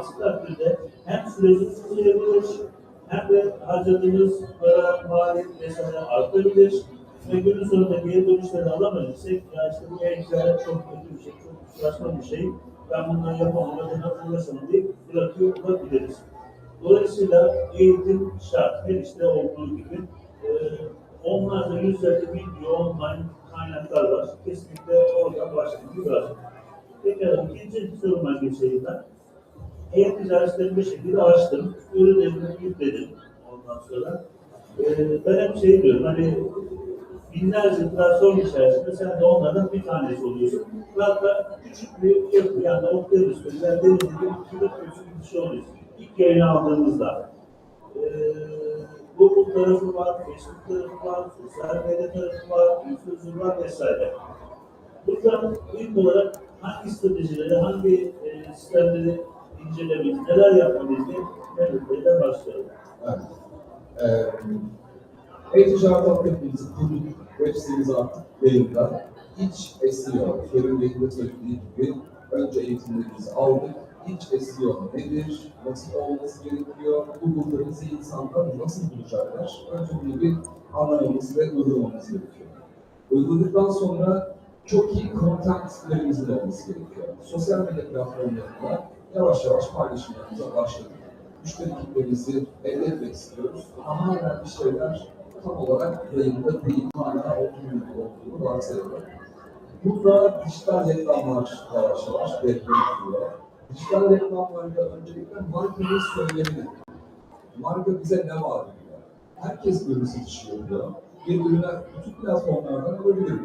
Aksi takdirde hem süreci uzayabilir, hem de harcadığımız para, maliyet vesaire artabilir ve günün sonunda geri dönüşleri alamayacaksak ya işte bu e-ticaret çok kötü bir şey, çok saçma bir şey, ben bundan yapamam, ben uğraşamam deyip bırakıyor olabiliriz. Dolayısıyla eğitim şart. Her işte olduğu gibi e, onlarca yüzlerce video, online kaynaklar var. Kesinlikle oradan başlamak lazım. Peki ikinci soruma geçeyim ben. E-ticaretleri bir şekilde açtım. Ürünlerimi yükledim ondan sonra. E, ben hep şey diyorum hani binlerce platform içerisinde sen de onlardan bir tanesi oluyorsun. Hatta küçük bir yapı yani okyanus üzerinde deniz gibi bir bir şey oluyorsun. İlk yayını aldığımızda. Ee, Google tarafı var, Facebook tarafı var, sosyal medya tarafı var, influencer var vesaire. Burada ilk olarak hangi stratejileri, hangi e, sistemleri incelemek, neler yapmalıyız diye Bey'den başlayalım. Evet. Ee, E-ticaret hepimizi kurduk. Web sitemiz artık yayında. İç SEO, Kerim Bey'in de söylediği gibi önce eğitimlerimizi aldık. İç SEO nedir? Nasıl olması gerekiyor? Bu kırmızı insanlar nasıl bulacaklar? Önce bunu bir anlamamız ve uygulamamız gerekiyor. Uyguladıktan sonra çok iyi contentlerimizin olması gerekiyor. Sosyal medya platformlarında yavaş yavaş paylaşımlarımıza başladık. Müşteri kitlemizi elde etmek istiyoruz. Ama hala bir şeyler tam olarak yayında değil, hala oturmuyor olduğunu varsayalım. Burada dijital reklamlar yavaş yavaş devreye giriyor. Dijital reklamlarda öncelikle markanın söylemini, marka bize ne var diyor. Herkes ürün satışı yapıyor. Bir ürüne bütün platformlardan alabilir.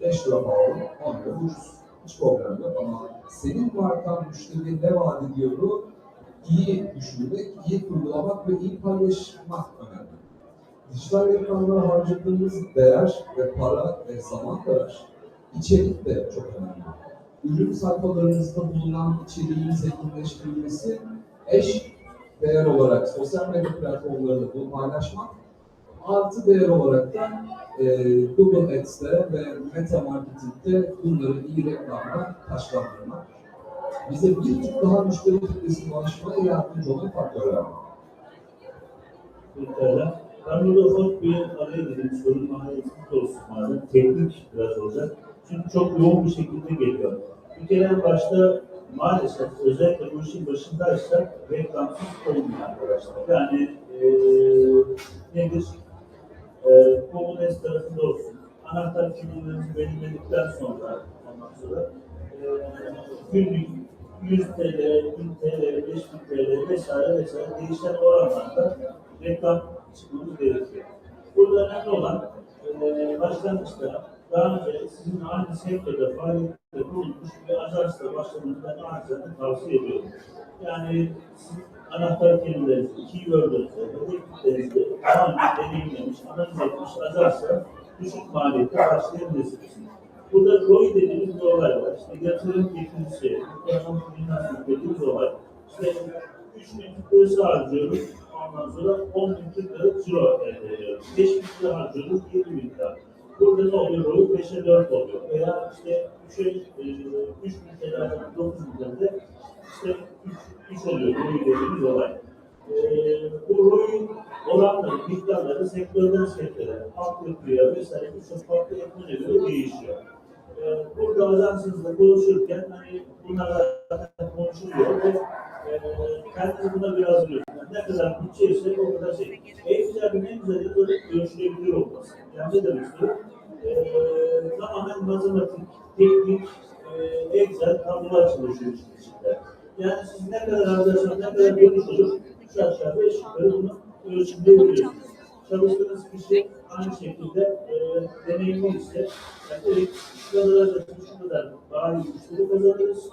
5 lira pahalı, 10 lira ucuz. Hiç problem yok ama senin markan müşteriye ne vaat ediyoru iyi düşünmek, iyi kurgulamak ve iyi paylaşmak önemli. Dijital reklamlara harcadığımız değer ve para ve zaman kadar içerik de çok önemli. Ürün sayfalarınızda bulunan içeriğin zenginleştirilmesi eş değer olarak sosyal medya platformlarında bunu paylaşmak artı değer olarak da Google Ads'te ve Meta Marketing'de bunları iyi reklamla taşlandırmak bize bir tık daha müşteri kitlesine ulaşmaya yardımcı olan faktörler var. Pekala. Ben burada ufak bir araya gireyim. Sorun mahallesinde olsun madem. Teknik biraz olacak. Çünkü çok yoğun bir şekilde geliyor. Bir kere başta maalesef özellikle bu işin başındaysa reklamsız olmuyor arkadaşlar. Yani eee nedir? Eee Google Ads tarafında olsun. Anahtar kelimelerimizi belirledikten sonra ondan sonra eee günlük 100 TL, 1000 TL, 5000 TL vesaire vesaire değişen oranlarda reklam çıkmamız gerekiyor. Burada önemli olan e, başlangıçta daha önce sizin aynı sektörde faaliyette bulunmuş bir ajansla başlamanızı ben acizane tavsiye ediyorum. Yani anahtar kelimelerinizi, keywordlerinizi, hedeflerinizi daha önce deneyimlemiş, analiz etmiş ajansla düşük maliyette başlayabilirsiniz. Burada ROI dediğimiz bir olay var. İşte yatırım getirisi, ekonomik finans dediğimiz olay. İşte 3 bin lirası harcıyoruz. Ondan sonra 10 bin lira ciro elde ediyoruz. 5 bin lira harcıyoruz, 20 bin lira. Burada ne oluyor? ROI 5'e 4 oluyor. Veya işte 3'e 3 bin TL harcıyoruz, 9 bin lirada işte 3, 3 oluyor ROI dediğimiz olay. Ee, bu ROI oranları, miktarları sektörden sektöre, altyapıya vesaire birçok farklı etmene göre değişiyor. Ee, burada ajansınızla konuşurken hani bunlar zaten konuşuluyor ve e, buna biraz hazırlıyorsunuz. Yani ne kadar bütçe o kadar şey. En güzel yanı böyle görüşülebilir olması. Yani ne demek istiyorum? Ee, tamamen matematik, teknik, e, Excel tablolar çalışıyor içinde. Yani siz ne kadar harcarsanız, ne kadar olur, üç aşağı beş yukarı bunu ölçümleyebiliyorsunuz. Çalıştığınız kişi aynı şekilde e, deneyimli ise yani direkt şu kadar harcarsınız, şu kadar daha iyi müşteri kazanırız.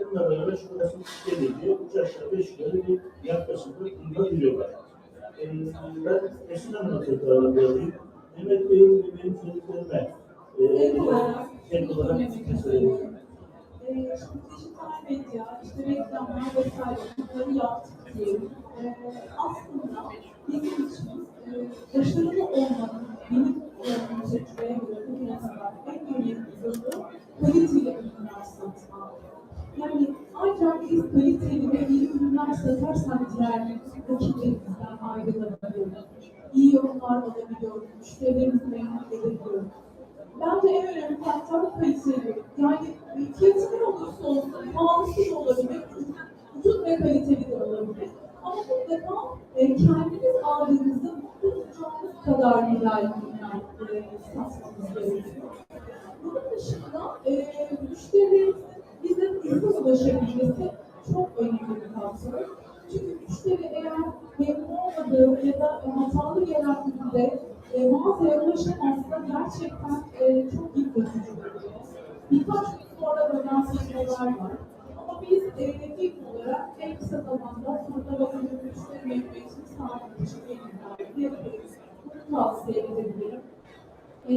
Bununla beraber şu kadar müşteri diye üç aşağı beş yukarı bir yaklaşımda bulunabiliyorlar. E, ben Esin Hanım'a tekrardan alayım. Mehmet Bey'in ve benim söylediklerime e, tek olarak fikir söyledim. Ee, şimdi dijital medya, işte reklamlar vesaire bunları yaptık. Ee, aslında bizim için e, başarılı olmanın benim e, tecrübeye göre bugüne kadar en önemli yolu kaliteli ürünler satmak. Yani ancak biz kaliteli ve iyi ürünler satarsak diğer rakiplerimizden ayrılabiliyoruz. İyi yorumlar alabiliyoruz, müşterilerimizi memnun edebiliyoruz. Bence en önemli faktör kaliteli. Yani e, fiyatı ne olursa olsun, pahalısı da olabilir, ucuz ve kaliteli de olabilir. Ama mutlaka e, kendimiz aldığımızda mutlu olacağımız kadar güzel ürünler e, satmamız gerekiyor. Bunun dışında e, müşterilerimizin bize hızlı ulaşabilmesi çok önemli bir faktör. Çünkü müşteri eğer memnun olmadığı ya da hatalı gelen üründe e, mağazaya ulaşamazsa gerçekten e, çok yıpratıcı oluyor. Birkaç gün sonra dönen firmalar var. Ama biz e, olarak en kısa zamanda burada bakın müşteri memnuniyetini sağlamak için elimizden yapıyoruz. Bunu tavsiye edebilirim. E,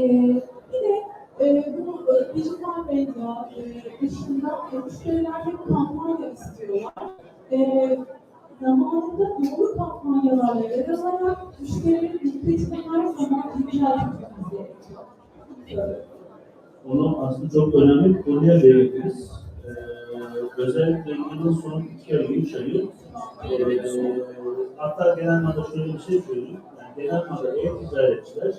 bir de e, bu e, dijital medya e, dışında e, müşteriler hep kampanya istiyorlar. E, zamanında doğru kampanyalarla yer alarak müşterilerin dikkatini her zaman güncel tutmamız. Onu aslında çok önemli bir konuya değindiniz. Ee, özellikle yılın son iki ayı, üç ayı ee, hatta genel anlamda şöyle bir şey söyleyeyim. Yani genel anlamda e-ticaretçiler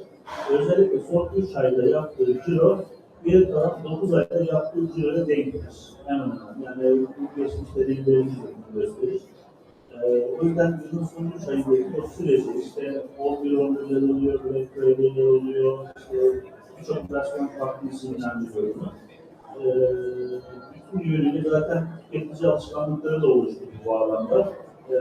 özellikle son üç ayda yaptığı ciro bir kalan dokuz ayda yaptığı ciroya denktir. Hemen hemen. Yani bu geçmiş dediğimlerimiz de gösterir. Ee, o yüzden yılın son üç ayındaki o süreci işte 11 11 oluyor, Black Friday oluyor, işte birçok platform farklı isimlendiriyor bunu. Ee, bütün yönüyle zaten tüketici alışkanlıkları da oluştu bu alanda. Ee,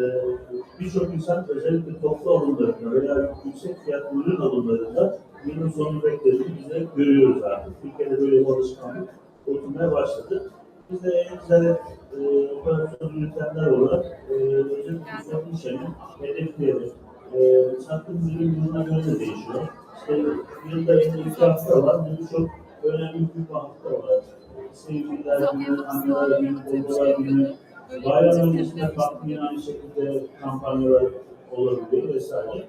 birçok insan özellikle toplu alımlarında veya yüksek fiyatlı ürün alımlarında yılın sonunu beklediğini biz de görüyoruz artık. Türkiye'de böyle bir alışkanlık oturmaya başladı. Biz de e-ticaret e, operasyon yürütenler olarak e, özellikle üç ayın hedefleri, e, sattığımız ürün yılına göre de değişiyor. İşte yılda 52 hafta var, bu çok önemli bir hafta var. Sevgililer günü, anneler günü, babalar günü, bayram öncesinde farklı yine aynı şekilde kampanyalar olabiliyor vesaire.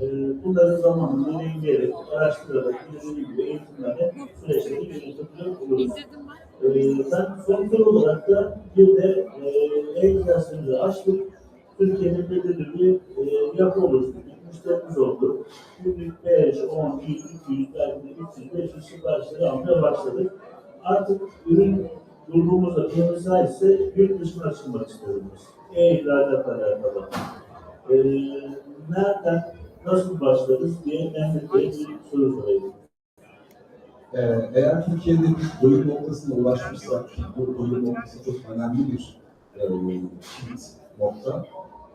E, bunları zamanında dengeleyerek, araştırarak, dediğim gibi eğitimlerle süreçleri yönetebiliyor oluruz. Ben. Ee, ben son tur olarak da bir de e, e-ticaretimizi açtık. Türkiye'nin belirli bir e, yapı oluşturduk. Müşterimiz oldu. Günlük 5, 10, 100, 200, belki de 300, 500 siparişleri almaya başladık. Artık ürün durduğumuzda kırmızı ise yurt dışına açılmak istiyoruz. E-ihracatla alakalı. Ee, nereden, nasıl başlarız diye Mehmet Bey'e bir soru sorayım. Ee, eğer Türkiye'de bir noktasına ulaşmışsak, bu doyum noktası çok önemli bir e, nokta.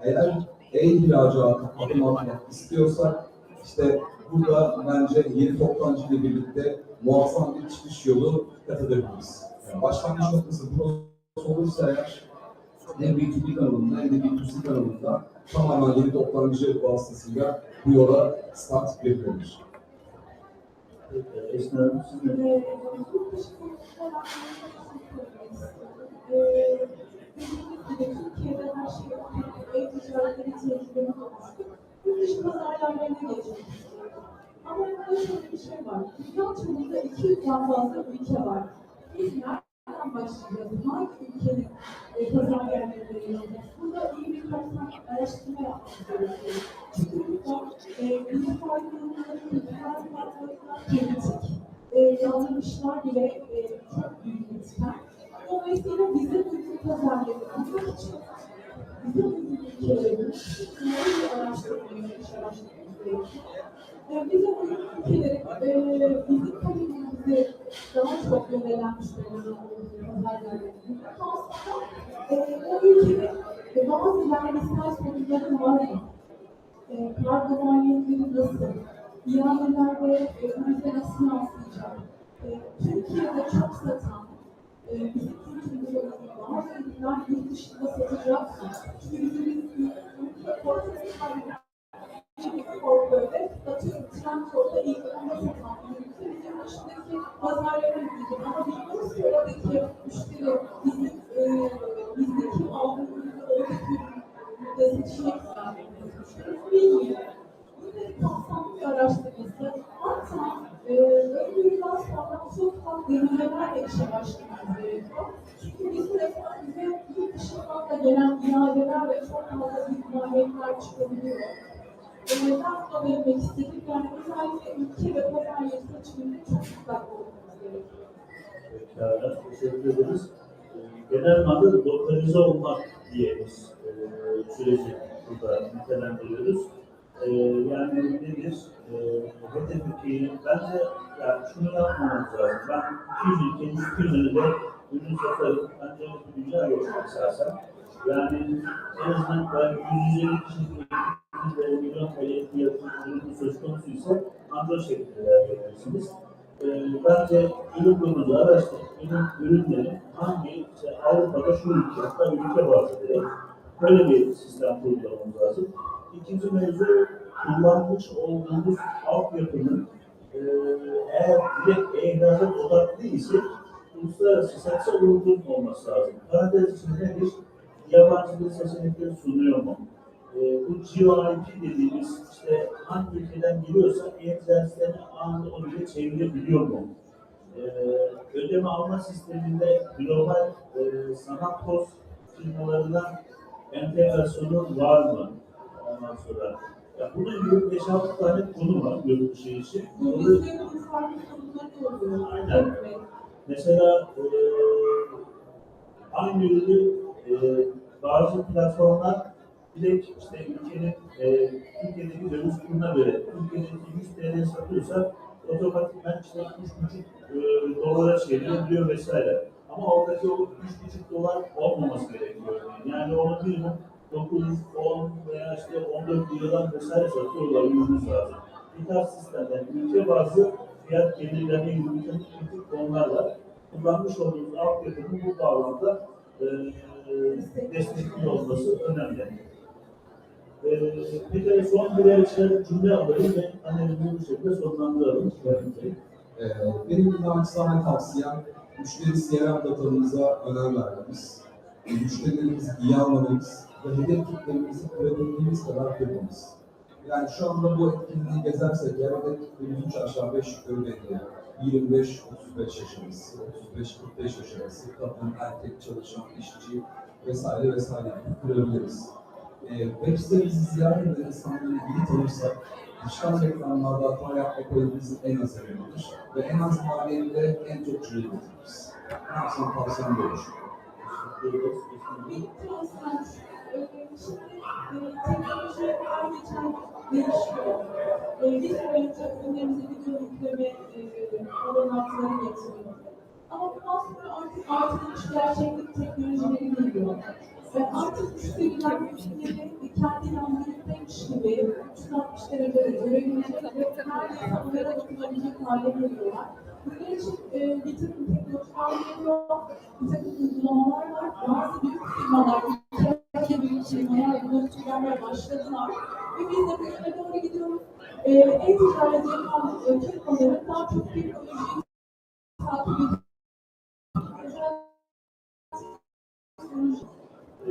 Eğer e-ihracata adım atmak istiyorsak, işte burada bence yeni toptancı ile birlikte muazzam bir çıkış yolu kat edebiliriz. Yani başlangıç noktası burası olursa eğer hem B2B kanalında hem de B2C kanalında tamamen yeni toptancı vasıtasıyla bu yola start verilebilir. Dediğimiz gibi Türkiye'de her şey e-ticaretleri tecrübemiz olmuştu. Yurt dışı pazarlarına istiyorum. Ama şöyle bir şey var. Dünya çapında 200'den fazla ülke var. Biz nereden başlayacağız? Hangi ülkenin e, pazar yerlerine? Burada iyi bir tane araştırma yapmamız gerekiyor. Çünkü e, bizim farkındalıkları, kültürel farklılıklar, politik e, yanlışlar bile e, çok büyük etken. Dolayısıyla bize uygun pazarları bulmak için bize uygun ülkelerin iyi araştırmaya, iş araştırmamız gerekiyor. E, bize uygun ülkelerin e, bizim kalemimizi daha çok yönelen müşterilerin olduğu pazarları bulmak aslında e, o ülkenin e, bazı vergisel sorunları var? E, kargo maliyetleri nasıl, ihalelerde e, ürünleri nasıl yansıyacak, e, Türkiye'de çok satan, e, bizim uygun bazı ürünler yurt dışında satacak? Çünkü bizim ülke portföyde çünkü portföyde atıyorum Trendyol'da ilk onda satan ürünler bizim dışındaki pazarlara gidecek ama bilmiyoruz burada nitelendiriyoruz. E, yani nedir? E, hedef ülkeyi, bence yani şunu yapmamamız lazım. Ben 200 ülkenin 200'ünü de ürün satarım. Bence dünya yok esasen. Yani en azından ben 150 kişilik ekibin milyon TL fiyatı ürünü söz konusuysa ancak o şekilde verebilirsiniz. Ee, bence ürün konuda araştırıp ürün, ürünleri hangi işte Avrupa'da şu ülke, hatta ülke bazı böyle bir sistem kurgulamamız lazım. İkinci mevzu kullanmış olduğumuz altyapının e, eğer direkt ihracat odaklı ise uluslararası satışa uygun olması lazım. Parantez içinde nedir? Yabancı dil seçenekleri sunuyor mu? E, bu GeoIP dediğimiz işte hangi ülkeden geliyorsa e-ticaretlerini anında o dile çevirebiliyor mu? E, ödeme alma sisteminde global e, sanat post firmalarına entegrasyonu var mı? Ondan sonra ya bunun gibi 5-6 tane konu var yurt dışı için. Aynen. Mesela e, aynı ürünü e, bazı platformlar direkt işte ülkenin e, Türkiye'deki döviz kuruna göre Türkiye'deki 100 TL satıyorsa otomatikman işte 3,5 e, dolara çeviriyor vesaire. Ama oradaki o 3,5 dolar olmaması gerekiyor. Yani onu minimum 9, 10 veya işte 14 liradan vesaire satıyorlar olmamız lazım. Bir tarz sistemden ülke bazı fiyat bir takım kritik konular var. Kullanmış olduğumuz altyapının bu bağlamda e, destekli olması önemli. E, bir de son birer işte cümle alalım ve analizini bu şekilde sonlandıralım. Benim naçizane tavsiyem müşteri CRM datamıza önem vermemiz, müşterilerimizi iyi anlamamız ve hedef kitlerimizi kırabildiğimiz kadar kırmamız. Yani şu anda bu etkinliği gezersek eğer hedef kitlemiz 3 aşağı 5 yukarı belli. 25-35 yaş arası, 35-45 yaş arası, kadın, erkek, çalışan, işçi vesaire vesaire gibi kırabiliriz. Ee, web sitemizi ziyaret eden insanları iyi tanırsak, dijital reklamlarda hata yapma payımızın en az yanıdır ve en az maliyetle en çok cüret getiririz. Ne yapsam tavsiyem böyle. E, teknoloji her geçen değişiyor. E, bir süre önce ürünlerimize video yükleme olanakları getiriyordu. Ama bundan sonra artık artırılmış gerçeklik teknolojileri geliyor. Ve artık müşteriler ürünleri kendi yanlarındaymış gibi 360 derecede görebilecek ve neredeyse onlara hale geliyorlar. Bunun için e, bir takım teknolojiler geliyor, bir takım uygulamalar var. Bazı büyük firmalar, büyük firmalar bunu kullanmaya başladılar. Ve biz de bu yöne doğru gidiyoruz. E, e-ticaret yapan e, firmaların daha çok teknolojiyi takip ediyor.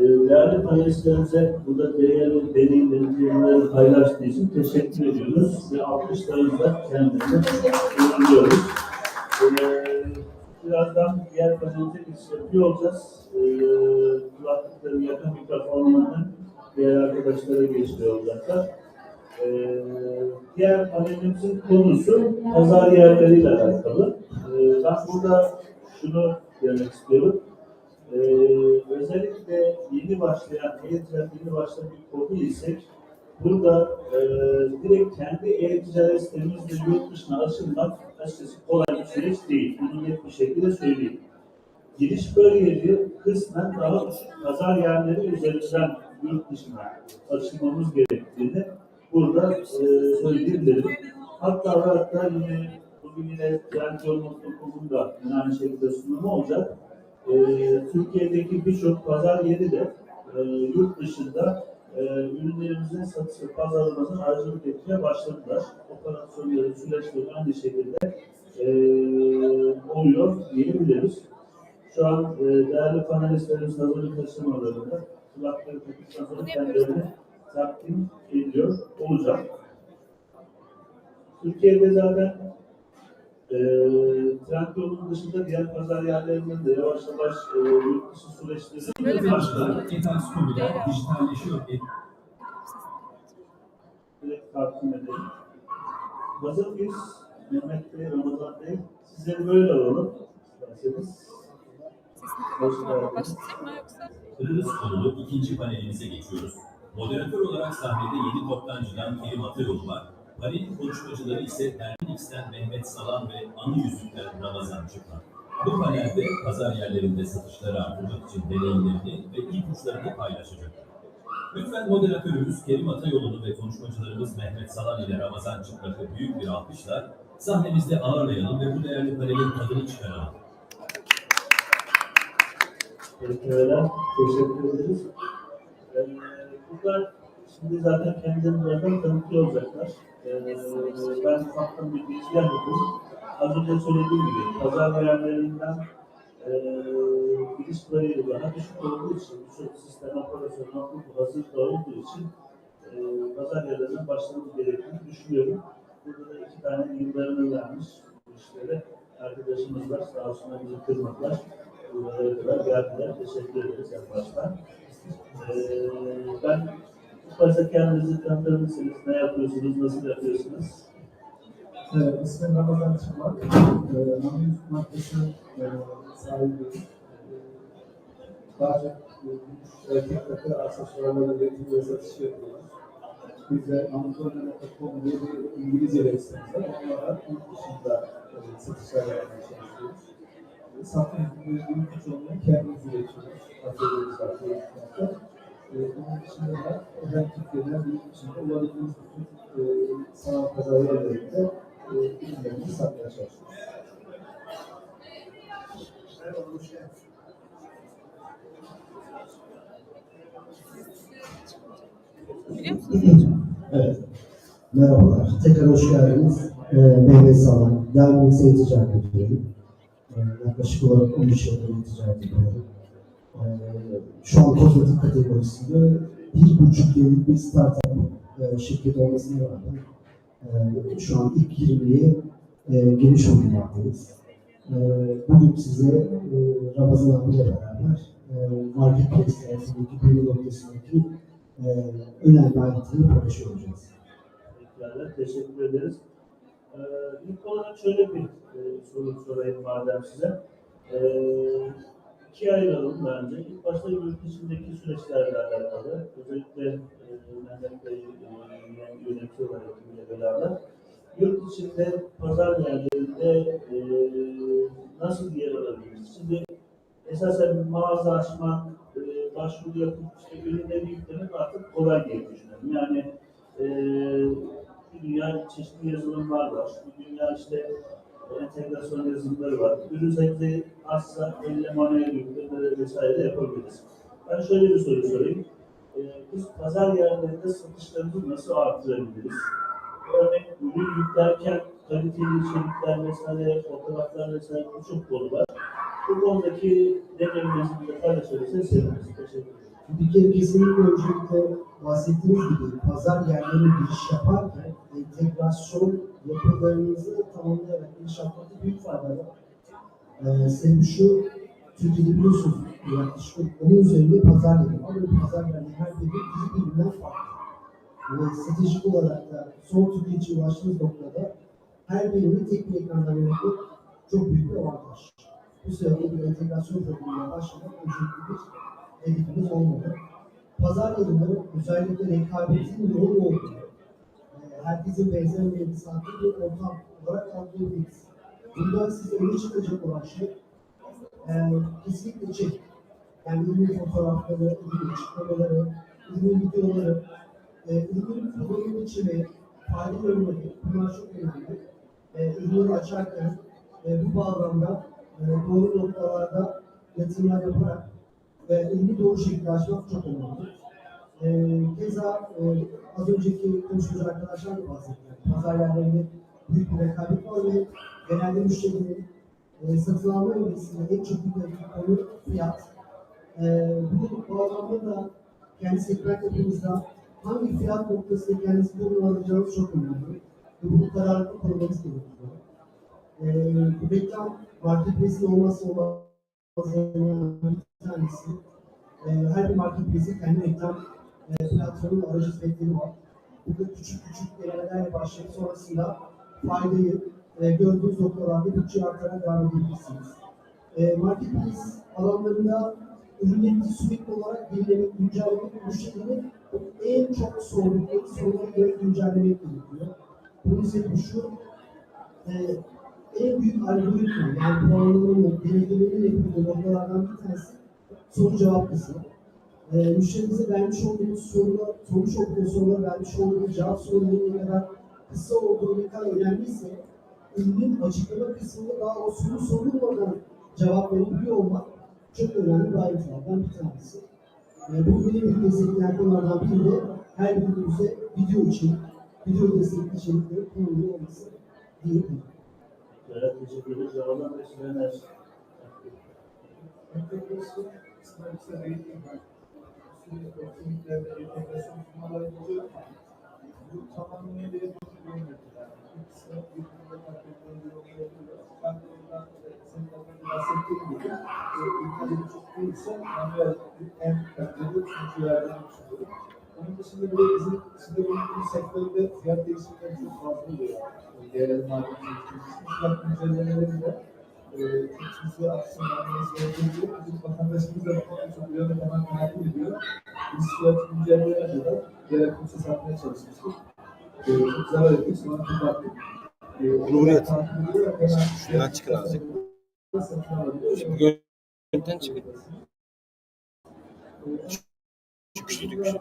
Değerli panelistlerimize burada değerli deneyimlerimizi paylaştığı için teşekkür ediyoruz ve alkışlarımızla kendilerine uğurluyoruz. Ee, birazdan diğer panelimize geçiş yapıyor olacağız. Ee, kulaklıkları yakın mikrofonlarını diğer arkadaşlara geçiyor olacaklar. Ee, diğer panelimizin konusu pazar yerleriyle alakalı. Ee, ben burada şunu demek istiyorum. Ee, özellikle yeni başlayan, e-ticaret yeni başlayan bir konu isek, burada e, direkt kendi e-ticaret sitemizle yurt dışına açılmak açıkçası kolay bir süreç değil. Bunu net bir şekilde söyleyeyim. Giriş bariyeri kısmen daha pazar yerleri üzerinden yurt dışına açılmamız gerektiğini burada e, söyleyebilirim. Hatta ve hatta yine bugün yine Trendyol.com'un da yine aynı şekilde sunumu olacak. E, Türkiye'deki birçok pazar yeri de e, yurt dışında e, ürünlerimizin satışı, pazarlamasını aracılık etmeye başladılar. Operasyonları, süreçleri aynı şekilde e, oluyor diyebiliriz. Şu an e, değerli panelistlerimiz hazırlık taşımalarında kulakları taktıktan sonra kendilerini takdim ediyor olacak. Türkiye'de zaten e, Trendyol'un dışında diğer pazar yerlerinin de yavaş yavaş e, yurt dışı süreçleri başladı. Entersus Mobil'e dijitalleşiyor. direkt takdim edelim. Hazır mıyız? Mehmet Bey, Ramazan Bey, sizleri böyle alalım. İsterseniz. Hoş geldiniz. Başlatayım mı yoksa? Konulu ikinci panelimize geçiyoruz. Moderatör olarak sahnede yedi toptancıdan Kerim Atayoğlu var. Panelin konuşmacıları ise Ernix'ten Mehmet Salan ve Anı Yüzük'ten Ramazan Çıplak. Bu panelde pazar yerlerinde satışları artırmak için deneyimlerini ve ipuçlarını paylaşacaklar. Lütfen moderatörümüz Kerim Atayoğlu'nu ve konuşmacılarımız Mehmet Salan ile Ramazan Çıplak'ı büyük bir alkışla sahnemizde ağırlayalım ve bu değerli panelin tadını çıkaralım. Teşekkürler. Teşekkür ederiz. Ee, bunlar şimdi zaten kendilerini buradan tanıtıyor olacaklar. Ee, ben ufaktan bir bilgiler yapayım. Az önce söylediğim gibi pazar yerlerinden e, giriş bariyeri daha düşük olduğu için, birçok sistem operasyonu bu hazır da olduğu için e, pazar yerlerinden başlamamız gerektiğini düşünüyorum. Burada da iki tane yıllarını vermiş bu işlere arkadaşımız var. Sağ olsunlar bizi kırmadılar. Buralara kadar geldiler. Teşekkür ederiz en baştan. Ee, ben başta kendinizi tanıtır mısınız? Ne yapıyorsunuz? Nasıl yapıyorsunuz? Evet, ismim Ramazan Çıplak. Ee, Anadolu Markası e, sahibiyim. Ee, Daha çok e, erkek takı aksesuarları üretim ve satışı yapıyorlar. Biz de Anadolu.com diye bir İngilizce web sitemiz var. Onlara yurt dışında e, satışlar yapmaya çalışıyoruz. E, Sattığımız ürünlerin birçoğunu kendimiz üretiyoruz. Atölyemiz var. E, dışında da özel Türkiye'den yurt dışında olabildiğimiz bütün e, sanat pazar yerlerinde e, satmaya çalışıyoruz. Biliyor musunuz? Evet. Merhabalar. Tekrar hoş geldiniz. Ee, Mehmet Salan. Derbi Seyir Ticaret ediyorum. Ee, yaklaşık olarak 13 yıldır ticaret ediyorum. Ee, şu an kozmetik kategorisinde bir buçuk yıllık bir startup e, şirket olmasına rağmen e, şu an ilk 20'ye e, geniş olmaktayız. E, bugün size e, Ramazan abiyle beraber e, Marketplace tarafındaki büyü noktasındaki e, önemli ayrıntıları paylaşıyor olacağız. Teşekkür ederiz. Ee, ilk olarak şöyle bir e, soru sorayım madem size. Ee, ikiye ayıralım bence. İlk başta yurt içindeki süreçlerle alakalı. Özellikle e, Mehmet Bey e, yönetiyorlar ekibiyle beraber. Yurt içinde pazar yerlerinde e, nasıl yer alabiliriz? Şimdi esasen mağaza açmak, e, başvuru yapıp işte ürünleri yüklemek artık kolay diye düşünüyorum. Yani e, dünya çeşitli yazılımlar var. Bir dünya işte entegrasyon yazılımları var. Ürün sayısı azsa elle manuel yükleme vesaire yapabiliriz. Ben şöyle bir soru sorayım. E, biz pazar yerlerinde satışlarımızı nasıl artırabiliriz? Örnek ürün yüklerken kaliteli içerikler vesaire, fotoğraflar vesaire birçok konu var. Bu konudaki deneyimlerinizi de paylaşırsanız seviniriz. Teşekkür ederim. Bir kere kesinlikle öncelikle bahsettiğimiz gibi pazar yerlerine giriş yaparken entegrasyon yapılarınızı tamamlayarak yapmakta büyük fayda var. Ee, sebebi şu, Türkiye'de biliyorsunuz yaklaşık onun üzerinde pazar yeri var. ve pazar yerleri her biri birbirinden farklı. Ve stratejik olarak da son tüketiciye ulaştığımız noktada her birini tek bir ekrandan yönetmek çok büyük bir avantaj. Bu sebeple bir entegrasyon programına başlamak öncelikli bir hedefimiz olmalı. Pazar yerinde özellikle rekabetin yoğun olduğu, e, herkesin benzemediği bir saatte bir ortam olarak algılayabiliriz. Bundan size öne çıkacak olan şey e, kesinlikle içerik. Yani ürün fotoğrafları, ürün açıklamaları, ürün videoları, e, ürünün kullanım biçimi, fayda ürünleri, bunlar çok önemli. E, ürünleri açarken e, bu bağlamda e, doğru noktalarda yatırımlar yaparak ve ürünü doğru şekilde açmak çok önemli. Ee, keza e, az önceki konuşmacı arkadaşlar da bahsettiler. Pazar yerlerinde büyük bir rekabet var ve genelde müşterilerin e, satın alma öncesinde en çok bildiğim konu fiyat. E, bu bağlamda da kendi segment yapımızda hangi fiyat noktasında kendinizi konumlandıracağınız çok önemli. Ve bunu kararlı korumanız gerekiyor. E, bu reklam marketplace'in olmazsa olmazlarından bir tanesi. E, her bir marketplace'in kendi reklam e, platformu aracı hizmetleri var. Burada küçük küçük denemelerle başlayıp sonrasında faydayı e, gördüğünüz noktalarda bütçe artarak devam edebilirsiniz. E, marketplace alanlarında ürünleri sürekli olarak yenilemek, güncellemek, müşterinin en çok sordukları sorulara göre güncellemek gerekiyor. Bunun sebebi şu, e, en büyük algoritma, yani puanlamanın, denetlemenin yapıldığı noktalardan bir tanesi soru cevap kısmı. E, müşterimize vermiş olduğumuz sorular, sormuş olduğumuz sorulara vermiş olduğumuz cevap sorularının ne kadar kısa olduğu ne kadar önemliyse, ürünün açıklama kısmında daha o soru sorulmadan cevap verebiliyor olmak çok önemli bir ayrıntılardan bir tanesi. E, bu benim ilk destekleyen konulardan biri de her ürünümüze video için, video destekli içeriklerin konuluyor olması diyebilirim. Evet, teşekkür ederiz. Cevablar ve. Entegrasyon kısmına ise Sürekli etkinliklerde entegrasyon sunmalarımızı bu tamamıyla yapabiliyoruz. Yani bir kısmı bir kısmı marketlerinde yapılıyor. Ben de ondan e, senin de bahsettiğin gibi ülkeleri çok değilse manuel en kaliteli sunuculardan düşünüyorum. Onun dışında bir de bizim içinde bulunduğumuz sektörde fiyat değişiklikleri çok fazla oluyor. Yerel marketlerin fiyat güncellemeleri de Türkçesi aksiyonlarımız gerekiyor. Bizim vatandaşımız da çok uyanık hemen merak ediyor. Biz fiyatı güncelleyene kadar diğer kursa satmaya çalışmıştık. Ee, çok zarar ettik, sonra kapattık. Ee, Cumhuriyet. Şuradan çıkın azıcık. Şimdi görüntüden çıkın. Çıkışlı çıkışlı.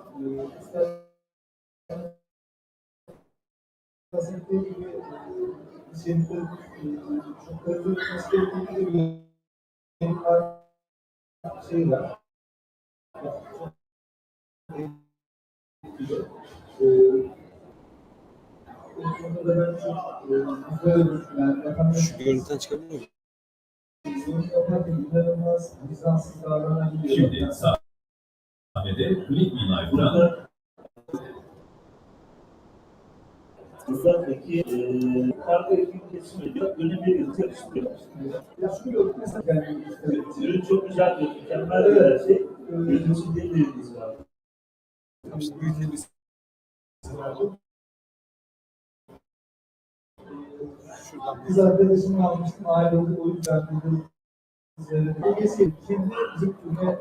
bahsettiği gibi çok bir şey var. Şu görüntüden çıkabilir miyim? Şimdi sahnede Click Me Life'dan Peki e, kargo ekip kesim ediyor. Öne bir yıl çalıştırıyor. Ya şunu gördük mesela yani Evet, ürün çok güzel bir mükemmel bir her şey. Ürün bir ürünümüz var. işte. Kız arkadaşımı almıştım ayrıldık o yüzden dedim. Dolayısıyla kendi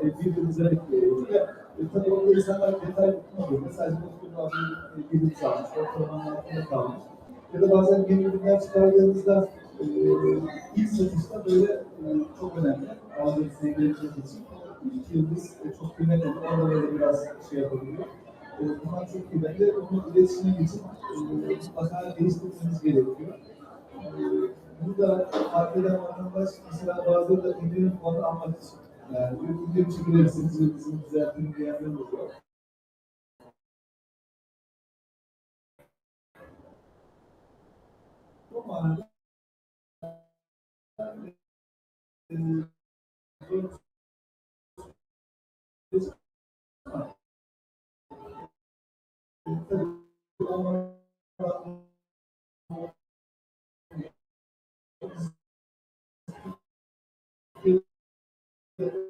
e, birbirimize. Ve e, tabii orada insanlar detay okumuyor. Mesela bizim bazı birbirimiz almış, ortalamanın altında kalmış. Ya da bazen yeni ürünler çıkardığımızda e, ilk satışta böyle e, çok önemli. Aldığımız sevgilerini için. İlk yıldız e, çok kıymetli. Orada böyle biraz şey yapabiliyor. E, bunlar çok kıymetli. Bunu iletişime geçip e, mutlaka geliştirmemiz gerekiyor. E, bunu da fark eden vatandaş mesela bazıları da indirim puanı almak için. Yani bir indirim çekilirsiniz ve bizim düzelttiğini diyenler oluyor. Bu manada e, Thank you.